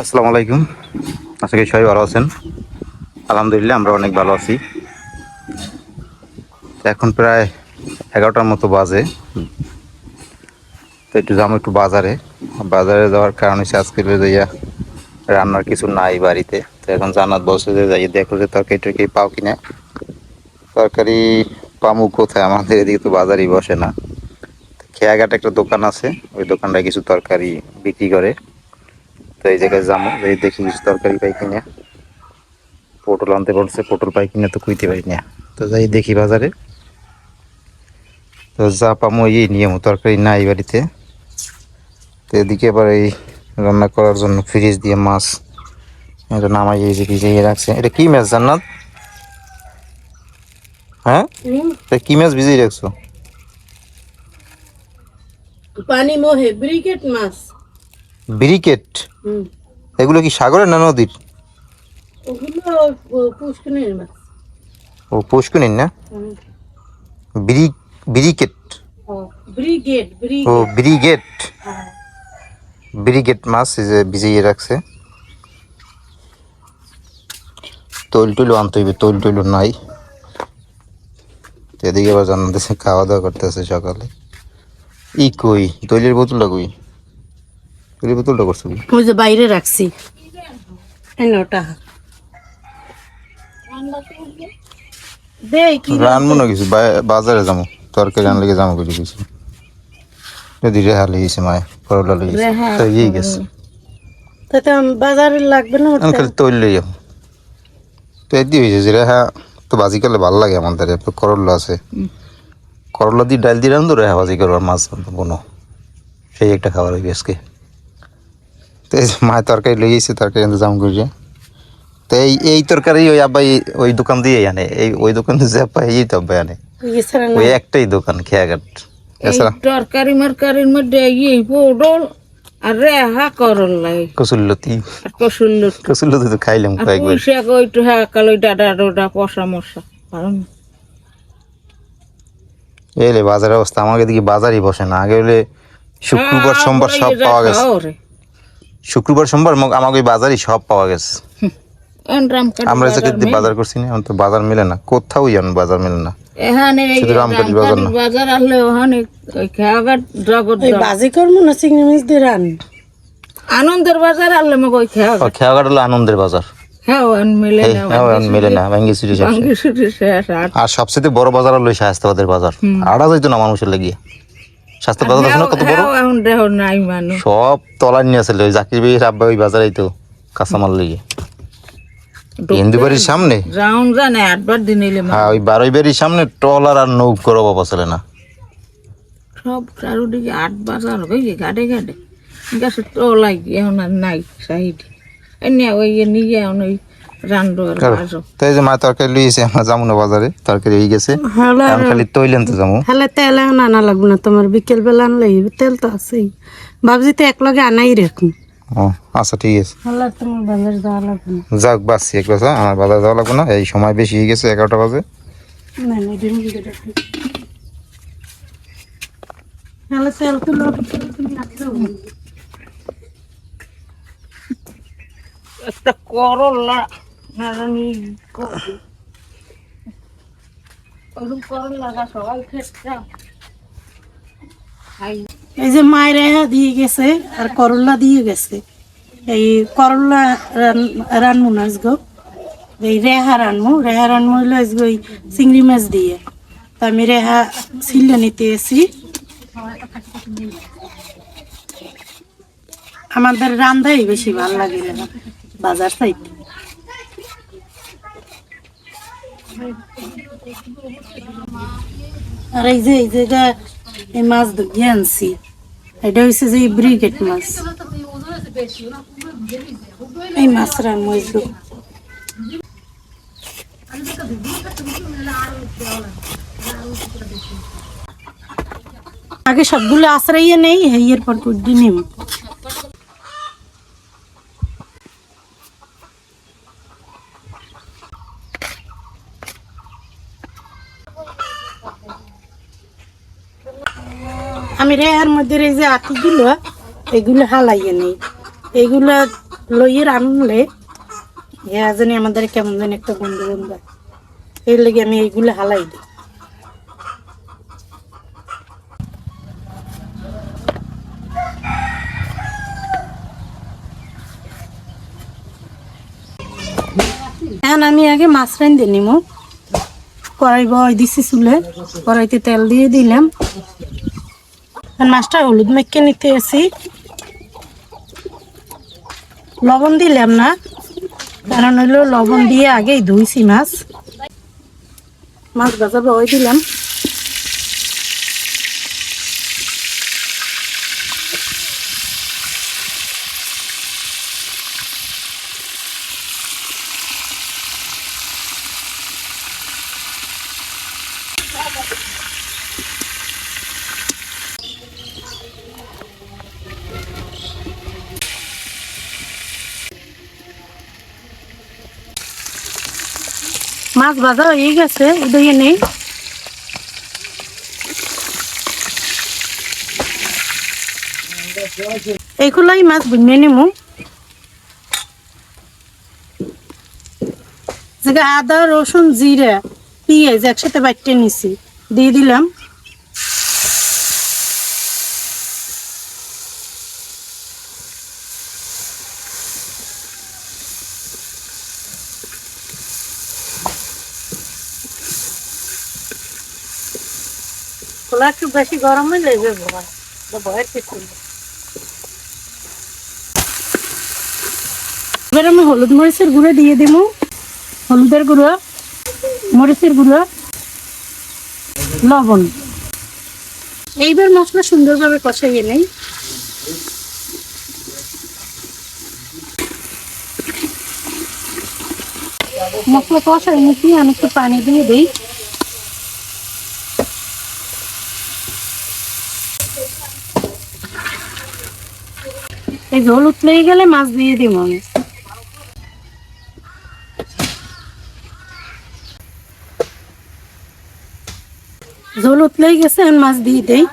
আসসালামু আলাইকুম। আশা করি সবাই ভালো আছেন। আলহামদুলিল্লাহ, আমরা অনেক ভালো আছি। এখন প্রায় এগারোটার মতো বাজে। তো একটু যাব একটু বাজারে। বাজারে যাওয়ার কারণ হচ্ছে আজকে যাইয়া রান্নার কিছু নাই বাড়িতে। তো এখন জান্নাত বসে যে যাই দেখো যে তরকারি টরকারি পাও কিনা। তরকারি পামু কোথায়? আমাদের এদিকে তো বাজারই বসে না। খেয়াঘাট একটা দোকান আছে। ওই দোকানটায় কিছু তরকারি বিক্রি করে। তো এই জায়গায় যাব এই দেখি কিছু তরকারি পাই কিনা। পটল আনতে বলছে পটল পাই কিনা তো কুইতে পারি না। তো যাই দেখি বাজারে। তো যা পামো এই নিয়ম তরকারি নাই বাড়িতে। তো এদিকে আবার এই রান্না করার জন্য ফ্রিজ দিয়ে মাছ। এটা নামাই এই যে ভিজিয়ে রাখছে। এটা কি মাছ জান্নাত? হ্যাঁ? এটা কি মাছ ভিজিয়ে রাখছো? পানি মোহে ব্রিকেট মাছ। ব্রিকেট? এগুলো কি সাগরের না নদীর? ও পুষ্কুনির না? ব্রিকেট ও ব্রিগেড ব্রিগেড। হ্যাঁ। মাছ যে ভিজিয়ে রাখছে। তৈল টৈল আনতে হইবে তৈল টৈল নাই। এদিকে আবার জানাতেছে খাওয়া দাওয়া করতেছে সকালে। ই কই? তৈলের বোতলটা কই? তৈলের বোতলটা করছ। কি ওই যে বাইরে রাখছি। এই নটা কি না কিছু বাজারে যাব। তরকারি আনলে যাব কিছু? কিছু যদি রেহা লেগেছে মায় করলা লেগেছে। তো ইয়ে গেছে। তাতে আম- বাজারে লাগবে না আমি খালি তৈল লই যাব। তো এদি হয়েছে যে রেহা তো বাজি করলে ভালো লাগে আমাদের করলা আছে। করলা দিয়ে ডাল দিয়ে রান্ধো রেহা বাজি করবার মাছ বোনো সেই একটা খাবার হইবে আজকে। তো এই মায়ের তরকারি লই গেছে তরকারি আনতে জাম করছে তো এই এই তরকারি ওই আব্বাই ওই দোকান দিয়ে আনে। এই ওই দোকান যে আব্বাই এই তো আব্বাই আনে। ওই একটাই দোকান খেয়াঘাট। এই তরকারি মারকারির মধ্যে ইয়ে পটল আর রেহা করলাই কসুল্লতি আর কসুল্লু কসুল্লতি তো খাইলাম কয়েকবার। শাক ওইটু হ্যাঁ কালো ডাটা ডোটা পশা মশা কারণ এলে বাজারের অবস্থা আমাকে দিকে বাজারই বসে না। আগে হলে শুক্রবার হ্যাঁ, সোমবার সব পাওয়া গেছে। শুক্রবার সোমবার আমাকে ওই বাজারই সব পাওয়া গেছে। আমরা যে কিন্তু বাজার করছি না তো বাজার মিলে না। কোথাও যেন বাজার মিলে না। এখানে শুধু রামকাঠি বাজার না। বাজার আসলে ওখানে ওই জগৎ বাজি করব না চিংড়ি মাছ দিয়ে রান আনন্দের বাজার আসলে ওই খেয়াঘাট। হলো আনন্দের আর সবচেয়ে বড় বাজার হলো এই শাস্তাবাদের বাজার। আড়া যাইতো না মানুষের লাগিয়ে। শাস্তাবাদ আছে না কত বড়? হ্যাঁ, এখন দেহ নাই মানুষ। সব তলার নিয়ে আসলে ওই জাকির ভাই আব্বা ওই বাজারেই তো কাঁচামাল লেগে। হিন্দু বাড়ির সামনে? যাউন জানে আটবার দিন এলে হ্যাঁ ওই বারোই বাড়ির সামনে ট্রলার আর নৌকর অভাব আসলে না। সব চারোদিকে আট বাজার ওই যে ঘাটে ঘাটে। গাছে লাগি এখন আর নাই সাইডে। এনে ওই নিয়ে এখন ওই রান্ডো আর বাজো তাই যে মা তরকারি লইয়েছে আমরা যাব না বাজারে তরকারি হয়ে গেছে। হ্যালো। খালি যাব। তেল আনা লাগবে না তোমার বিকেল বেলা আনলে তেল তো আছেই। ভাবছি তো এক লগে আনাই রাখুন। ও আচ্ছা ঠিক আছে। যাক এক কথা আমার বাজার যাওয়া লাগবে না এই সময় বেশি হয়ে গেছে এগারোটা বাজে। একটা করলা। এই যে মায়ের দিয়ে গেছে, আর করলা দিয়ে গেছে। এই করলা রানমু না আজগো। এই রেহা রানমু রেহা রানমু হইল আজগো ওই চিংড়ি মাছ দিয়ে। তো আমি রেহা ছিল নিতে এসি। আমাদের রান্ধাই বেশি ভালো লাগে বাজার সাইড। আর এই যে, এই জায়গা, এই মাছ ধরিয়ে আনছি। এটা হচ্ছে যে ব্রিগেড মাছ। এই মাছ হয়েছিল আগে সবগুলো আশ্রইয়ে নেই এর পর কুডি আমি মধ্যে এই যে আতিগুলো এগুলো হালাইয়ে নেই। এইগুলা লইয়ে রানলে হ্যাঁ জানি আমাদের কেমন জানি একটা বন্ধু বন্ধু এর লেগে আমি এইগুলো হালাই দিই। আমি আগে মাছ রান দিয়ে নিমু। কড়াই বয় দিছি চুলে। কড়াইতে তেল দিয়ে দিলাম। এখন মাছটা হলুদ মেখে নিতে এসি লবণ দিলাম না, কারণ হইল লবণ দিয়ে আগেই ধুইছি মাছ। মাছ ভাজা বয় দিলাম। মাছ ভাজা হয়ে গেছে, উদয়ে নেই। এইগুলাই মাছ নিমু যেটা আদা, রসুন, জিরা, পিঁয়াজ একসাথে বাটতে নিছি। দিয়ে দিলাম। খোলা একটু বেশি গরম যাবে ভয় ভয়ের কিছু। এবার আমি হলুদ মরিচের গুঁড়ো দিয়ে দিব। হলুদের গুঁড়ো, মরিচের গুঁড়ো, লবণ। এইবার মশলা সুন্দরভাবে কষাইয়ে নেই। মশলা কষাই নিচ্ছি আমি একটু পানি দিয়ে দিই। এই ঝোল উঠলেই গেলে মাছ দিয়ে দিব আমি। ঝোল উতলাই গেছে আমি মাছ দিয়ে দেই।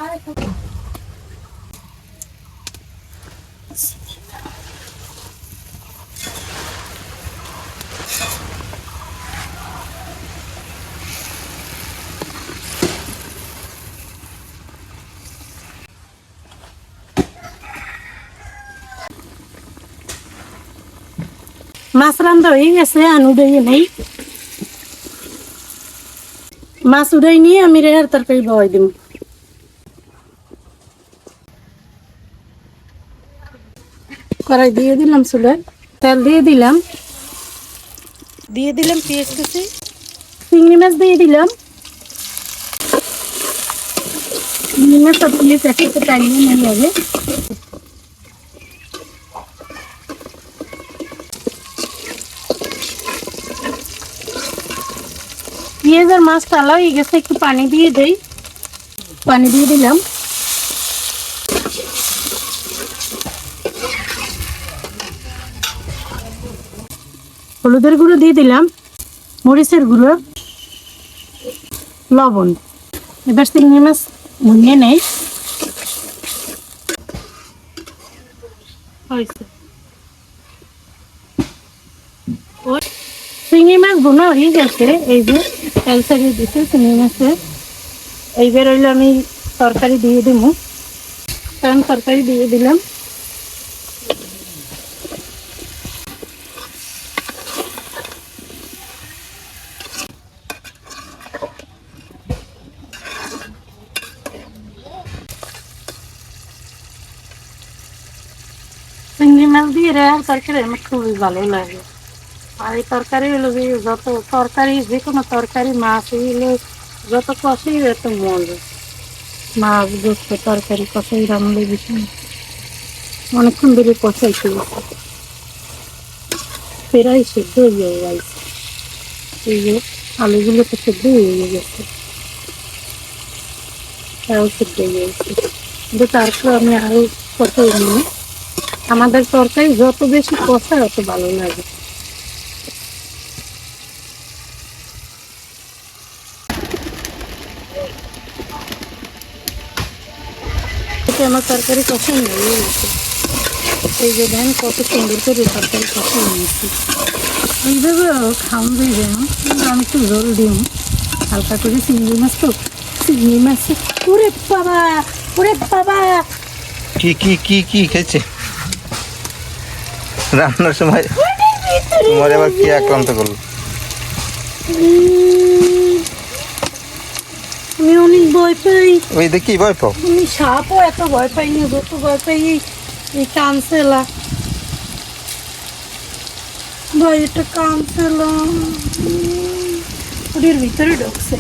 মাছ রান্না হয়ে গেছে আন উড়াই নেই। মাছ উড়াই নিয়ে আমি রেহার তরকারি বয় দিব কড়াই দিয়ে দিলাম চুলে তেল দিয়ে দিলাম। দিয়ে দিলাম পেঁয়াজ কুচি। চিংড়ি মাছ দিয়ে দিলাম। চিংড়ি মাছ সব প্লিজ একটু টাইমে নেই আগে পেঁয়াজ আর মাছ টালা হয়ে গেছে, একটু পানি দিয়ে দেই। পানি দিয়ে দিলাম। হলুদের গুঁড়ো দিয়ে দিলাম, মরিচের গুঁড়ো, লবণ। এবার চিংড়ি মাছ ভুনিয়ে নেই। হয়েছে। চিংড়ি মাছ বোনা হয়ে গেছে এই যে তেল ছাড়িয়ে দিছে চিংড়ি মাছে এইবার হইল আমি তরকারি দিয়ে দিব কারণ তরকারি দিয়ে দিলাম চিংড়ি মাছ দিয়ে রেয়ার তরকারি আমার খুবই ভালো লাগে আর এই তরকারি হলো যত তরকারি, যে কোনো তরকারি, মাছ এগুলো যত কষাই এত মজা। মাছ, গোস্ত, তরকারি, কষাই রান্নলে বেশি। অনেকক্ষণ ধরে কষাইতে গেছে প্রায় সেদ্ধ হয়ে গেছে এই যে আলুগুলো তো সেদ্ধ হয়ে গেছে। তাও সেদ্ধ হয়ে গেছে। কিন্তু তারপর আমি আরও কষাই নিয়ে আমাদের তরকারি যত বেশি কষা অত ভালো লাগে। এতে আমার তরকারি পছন্দ হয়ে গেছে এই যে দেন কত সুন্দর করে তরকারি কত নিয়েছি এইভাবে খাওয়ান যাইবে না? কিন্তু আমি একটু জল দিই। হালকা করে চিংড়ি মাছ তো। চিংড়ি মাছ। ওরে বাবা! ওরে বাবা! কি কি কি কি খেয়েছে? রান্নার সময় তোমার আবার কি আক্রান্ত করল? আমি অনেক ভয় পাই। ওই দেখি ভয় পাও? আমি সাপও এত ভয় পাইনি যত ভয় পাই এই- এই কানসেলা ভাই এটা কানসেলা ওদের ভিতরে ঢুকছে।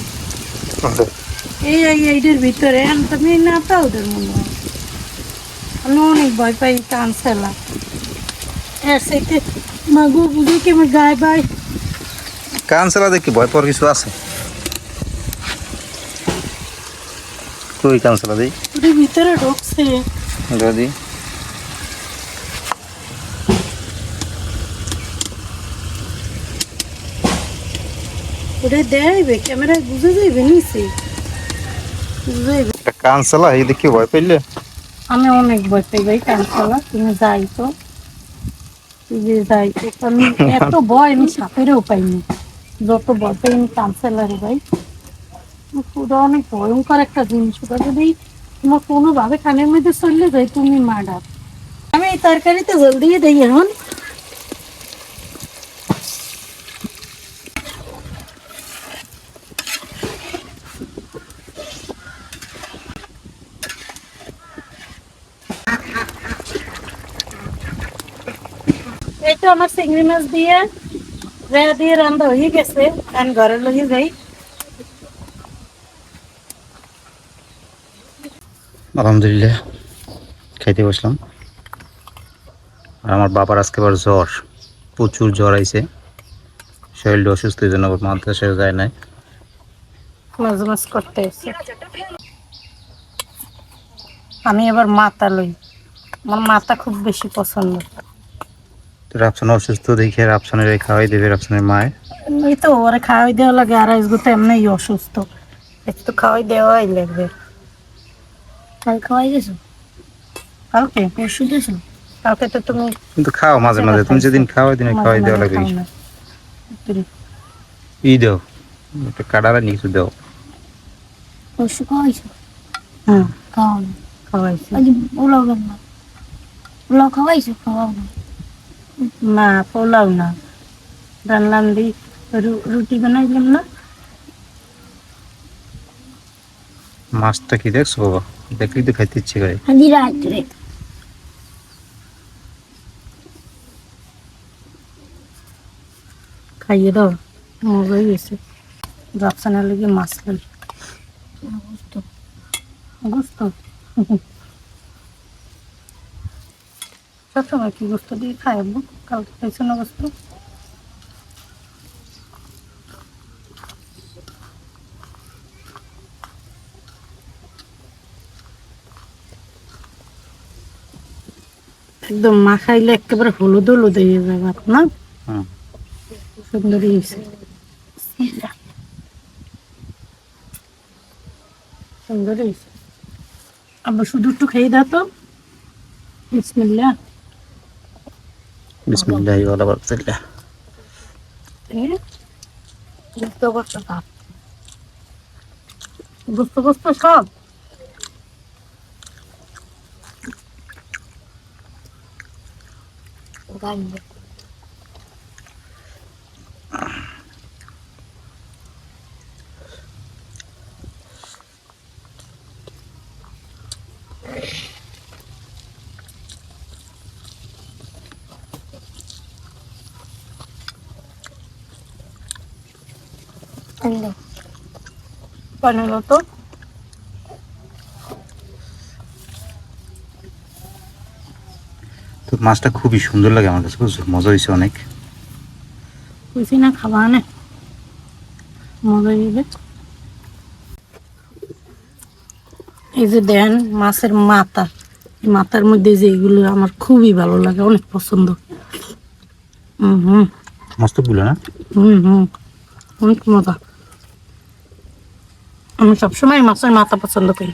এই এই এইটার ভিতরে আমি না তা ওদের মনে হয়। আমি অনেক ভয় পাই কানসেলা এর সাথে মাগু বুঝি কি আমার গায়ে বাই? কানসালা দেখি ভয় পাওয়ার কিছু আছে? কই দিই? ওদের ভিতরে ঢুকছে। যদি ওটা দেখাইবে ক্যামেরায় বুঝে যাইবে নিচে। বুঝে যাইবে। একটা কানসালা এই দেখি ভয় পাইলে? আমি অনেক ভয় পাই ভাই কানসালা তুমি যাই তো। যে যাই আমি এত ভয় আমি সাপেরও পাইনি। যত ভয় পাই আমি ভাই। পুরো অনেক ভয়ঙ্কর একটা জিনিস। ওটা যদি তোমার কোনোভাবে কানের মধ্যে চললে যায়, তুমি মার্ডার আমি এই তরকারিতে জল দিয়ে দিই এখন। আমার চিংড়ি মাছ দিয়ে রেয়া দিয়ে রান্না হয়ে গেছে। এখন ঘরে লগে যাই। আলহামদুলিল্লাহ খাইতে বসলাম। আর আমার বাবার আজকে আবার জ্বর প্রচুর জ্বর আইছে। শরীরটা অসুস্থ এই জন্য আবার মাদ্রাসায় যায় নাই করতে এসে আমি এবার মাথা লই। আমার মাথা খুব বেশি পছন্দ। তো রাফসান অসুস্থ দেখে রাফসানের খাওয়াই দেবে রাফসানের মায় এই তো ওরে খাওয়াই দেওয়া লাগে আর তো এমনি অসুস্থ। একটু খাওয়াই দেওয়াই লাগবে। কাল খাওয়াই গেছো কালকে? পরশু গেছো কালকে তো তুমি কিন্তু খাও মাঝে মাঝে। তুমি যেদিন খাও ওই দিন খাওয়াই দেওয়া লাগবে না। ই দাও। একটা কাটারা নিয়ে কিছু দাও। পরশু খাওয়াইছো? হ্যাঁ। খাওয়ানো খাওয়াইছি। আজ পোলাও না পোলাও খাওয়াইছো? খাওয়াও না। না পোলাও না। রান্নাম দি। রুটি বানাইলাম না। মাছটা কি দেখছ বাবা? দেখলেই তো খাইতে ইচ্ছে করে। খাইয়ে দাও মজা হয়ে গেছে। রাফসানের লেগে মাছ গোস্ত গোস্ত সবসময় কি গোস্ত দিয়ে খাই কালকে খাইছো না গোস্ত একদম মাখাইলে একেবারে হলুদ হলুদ হয়ে যাবে না হুম সুন্দরই হয়েছে। সুন্দর হয়েছে। আবার শুধু একটু খেয়ে দাও তো। বিসমিল্লা বিসমিল্লাহ ওয়ালা বারাকাতুল্লাহ বুঝতে পারছ সব? বুঝতে পারছ সব বানালো তো মাছটা খুবই সুন্দর লাগে আমার কাছে বুঝছ? মজা হয়েছে অনেক। বুঝি না? খাবা না মজা দিবে এই যে দেন মাছের মাথা। মাথার মধ্যে যে এগুলো আমার খুবই ভালো লাগে অনেক পছন্দ। হুম। হুম মস্তগুলো না? হুম হুম। অনেক মজা। আমি সবসময় মাছের মাথা পছন্দ করি।